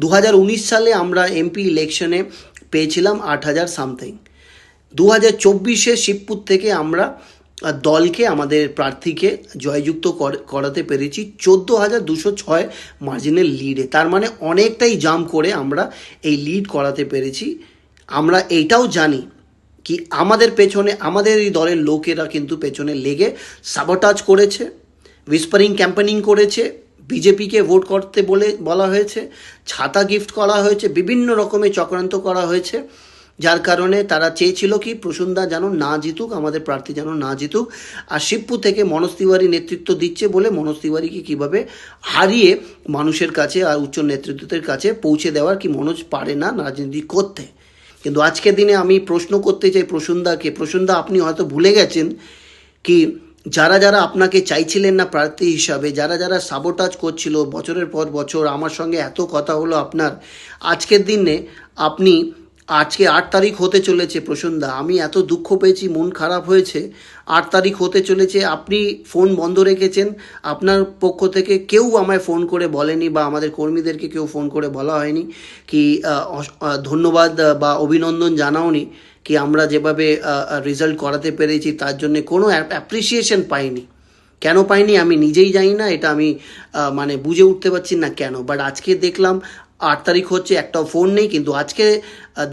দু হাজার উনিশ সালে আমরা এমপি ইলেকশনে পেয়েছিলাম আট হাজার সামথিং দু হাজার চব্বিশে শিবপুর থেকে আমরা দলকে, আমাদের প্রার্থীকে জয়যুক্ত কর- করাতে পেরেছি চোদ্দ হাজার দুশো ছয় মার্জিনের লিডে তার মানে অনেকটাই জাম্প করে আমরা এই লিড করাতে পেরেছি। আমরা এইটাও জানি কি আমাদের পেছনে, আমাদের এই দলের লোকেরা কিন্তু পেছনে লেগে সাবোটাজ করেছে উইসপারিং ক্যাম্পেনিং করেছে বিজেপিকে ভোট করতে বলে বলা হয়েছে, ছাতা গিফট করা হয়েছে, বিভিন্ন রকমের চক্রান্ত করা হয়েছে। যার কারণে তারা চেয়েছিল কি প্রসুন্দা যেন না জিতুক, আমাদের প্রার্থী যেন না জিতুক। আর শিবপুর থেকে মনোজ তিওয়ারি নেতৃত্ব দিচ্ছে বলে মনোজ তিওয়ারিকে কীভাবে হারিয়ে মানুষের কাছে আর উচ্চ নেতৃত্বের কাছে পৌঁছে দেওয়ার কি মনোজ পারে না, রাজনীতি করতে? কিন্তু আজকের দিনে আমি প্রশ্ন করতে চাই প্রসুন্দাকে প্রসুন্দা আপনি হয়তো ভুলে গেছেন কি যারা যারা আপনাকে চাইছিলেন না প্রার্থী হিসাবে, যারা যারা সাবোটাজ করছিল বছরের পর বছর, আমার সঙ্গে এত কথা হলো আপনার। আজকের দিনে আপনি আজকে আট তারিখ হতে চলেছে প্রসন্দা আমি এত দুঃখ পেয়েছি, মন খারাপ হয়েছে। আট তারিখ হতে চলেছে, আপনি ফোন বন্ধ রেখেছেন। আপনার পক্ষ থেকে কেউ আমায় ফোন করে বলেনি বা আমাদের কর্মীদেরকে কেউ ফোন করে বলা হয়নি কি ধন্যবাদ বা অভিনন্দন জানাওনি কি আমরা যেভাবে রেজাল্ট করাতে পেরেছি, তার জন্য কোনো অ্যাপ্রিসিয়েশন পাইনি। কেন পাইনি আমি নিজেই জানি না, এটা আমি মানে বুঝে উঠতে পারছি না কেন। বাট আজকে দেখলাম আট তারিখ হচ্ছে, একটাও ফোন নেই, কিন্তু আজকে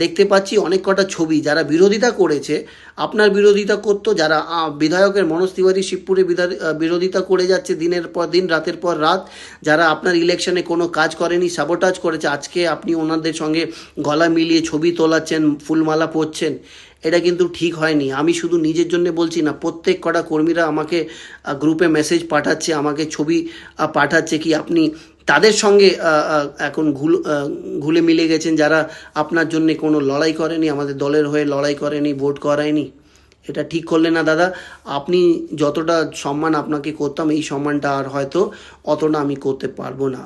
দেখতে পাচ্ছি অনেক কটা ছবি। যারা বিরোধিতা করেছে, আপনার বিরোধিতা করতো, যারা বিধায়কের মনোজ তিওয়ারি শিবপুরে বিরোধিতা করে যাচ্ছে দিনের পর দিন, রাতের পর রাত। যারা আপনার ইলেকশনে কোনো কাজ করেনি সাবোটাজ করেছে, আজকে আপনি ওনাদের সঙ্গে গলা মিলিয়ে ছবি তোলাচ্ছেন, ফুলমালা পরছেন, এটা কিন্তু ঠিক হয়নি। আমি শুধু নিজের জন্য বলছি না, প্রত্যেক কটা কর্মীরা আমাকে গ্রুপে মেসেজ পাঠাচ্ছে, আমাকে ছবি পাঠাচ্ছে কি আপনি তাদের সঙ্গে এখন ঘুল ঘুলে মিলে গেছেন যারা আপনার জন্য কোনো লড়াই করেনি, আমাদের দলের হয়ে লড়াই করেনি, ভোট করায়নি। এটা ঠিক করলে না দাদা। আপনি যতটা সম্মান আপনাকে করতাম, এই সম্মানটা আর হয়তো অতটা আমি করতে পারব না।